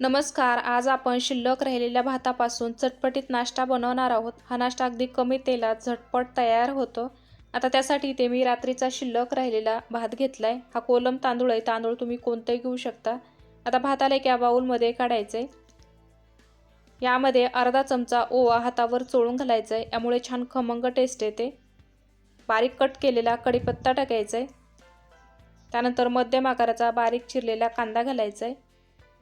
नमस्कार आज आपण शिल्लक राहिलेल्या भातापासून चटपटीत नाश्ता बनवणार आहोत. हा नाश्ता अगदी कमी तेलात झटपट तयार होतो. आता त्यासाठी ते मी रात्रीचा शिल्लक राहिलेला भात घेतला आहे हा कोलम तांदूळ आहे. तांदूळ तुम्ही कोणतंही घेऊ शकता. आता भाताला एक या बाऊलमध्ये काढायचं आहे यामध्ये अर्धा चमचा ओवा हातावर चोळून घालायचा आहे यामुळे छान खमंग टेस्ट येते. बारीक कट केलेला कढीपत्ता टाकायचा आहे त्यानंतर मध्यम आकाराचा बारीक चिरलेला कांदा घालायचा आहे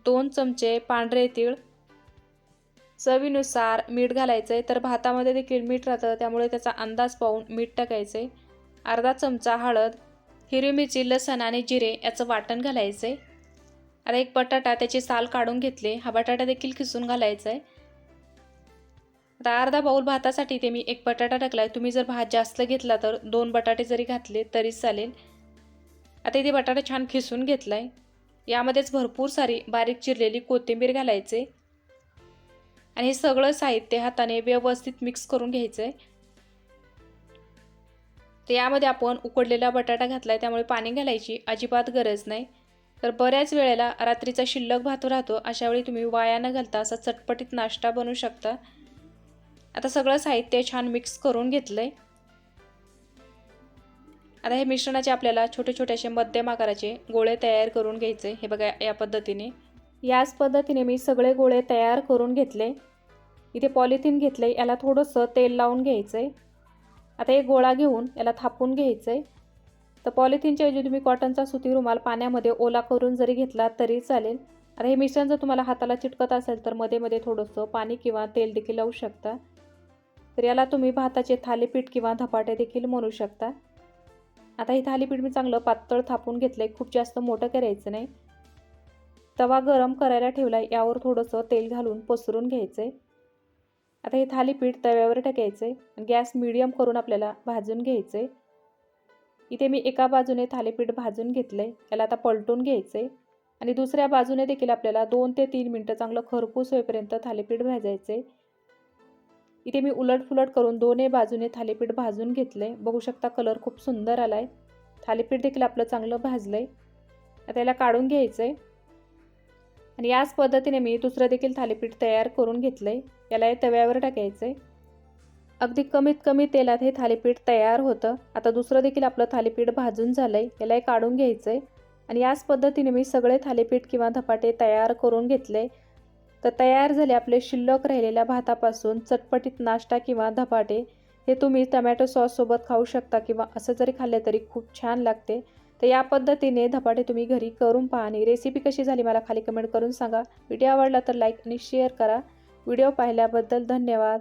दोन चमचे पांढरे तीळ. चवीनुसार मीठ घालायचं आहे तर भातामध्ये देखील मीठ राहतं त्यामुळे त्याचा अंदाज पाहून मीठ टाकायचं आहे अर्धा चमचा हळद हिरवी मिरची लसण आणि जिरे याचं वाटण घालायचं आहे आता एक बटाटा त्याची साल काढून घेतले हा बटाटा देखील खिसून घालायचा आहे आता अर्धा बाऊल भातासाठी ते मी एक बटाटा टाकला आहे तुम्ही जर भात जास्त घेतला तर दोन बटाटे जरी घातले तरी चालेल. आता इथे बटाटा छान खिसून घेतला आहे यामध्येच भरपूर सारी बारीक चिरलेली कोथिंबीर घालायचे. आणि हे सगळं साहित्य हाताने व्यवस्थित मिक्स करून घ्यायचं आहे तर यामध्ये आपण उकडलेला बटाटा घातला आहे त्यामुळे पाणी घालायची अजिबात गरज नाही. तर बऱ्याच वेळेला रात्रीचा शिल्लक भात राहतो अशावेळी तुम्ही वाया न घालता असा चटपटीत नाश्ता बनवू शकता. आता सगळं साहित्य छान मिक्स करून घेतलं आहे आता हे मिश्रणाचे आपल्याला छोटे छोटे असे मध्यम आकाराचे गोळे तयार करून घ्यायचे. हे बघा या पद्धतीने. याच पद्धतीने मी सगळे गोळे तयार करून घेतले. इथे पॉलिथिन घेतले याला थोडंसं तेल लावून घ्यायचं आहे आता एक गोळा घेऊन याला थापून घ्यायचं आहे तर पॉलिथिनच्या ऐवजी तुम्ही कॉटनचा सुती रुमाल पाण्यामध्ये ओला करून जरी घेतला तरी चालेल. आता हे मिश्रण जर तुम्हाला हाताला चिटकत असेल तर मध्ये मध्ये थोडंसं पाणी किंवा तेल देखील लावू शकता. तर याला तुम्ही भाताचे थालीपीठ किंवा धपाटे देखील म्हणू शकता. आता हे थालीपीठ मी चांगलं पातळ थापून घेतलं आहे खूप जास्त मोठं करायचं नाही. तवा गरम करायला ठेवला आहे यावर थोडंसं तेल घालून पसरून घ्यायचं आहे आता हे थालीपीठ तव्यावर टाकायचं आहे गॅस मिडियम करून आपल्याला भाजून घ्यायचं आहे इथे मी एका बाजूने थालीपीठ भाजून घेतलं आहे याला आता पलटून घ्यायचं आहे आणि दुसऱ्या बाजूने देखील आपल्याला दोन ते तीन मिनटं चांगलं खरपूस होईपर्यंत थालीपीठ भाजायचं आहे इथे मी उलटफुलट करून दोन्ही बाजूने थालीपीठ भाजून घेतलं आहे बघू शकता कलर खूप सुंदर आला आहे थालीपीठ देखील आपलं चांगलं भाजलं आहे आता याला काढून घ्यायचं आहे आणि याच पद्धतीने मी दुसरं देखील थालीपीठ तयार करून घेतलं आहे याला हे तव्यावर टाकायचं आहे अगदी कमीत कमी तेलात हे थालीपीठ तयार होतं. आता दुसरं देखील आपलं थालीपीठ भाजून झालं आहे याला हे काढून घ्यायचं आहे आणि याच पद्धतीने मी सगळे थालीपीठ किंवा धपाटे तयार करून घेतले तर तयार झाले आपले शिल्लक राहिलेल्या भातापासून चटपटीत नाश्ता किंवा धपाटे. हे तुम्ही टमॅटो सॉससोबत खाऊ शकता किंवा असं जरी खाल्ले तरी खूप छान लागते. तर या पद्धतीने धपाटे तुम्ही घरी करून पहा आणि रेसिपी कशी झाली मला खाली कमेंट करून सांगा. व्हिडिओ आवडला तर लाईक आणि शेअर करा. व्हिडिओ पाहिल्याबद्दल धन्यवाद.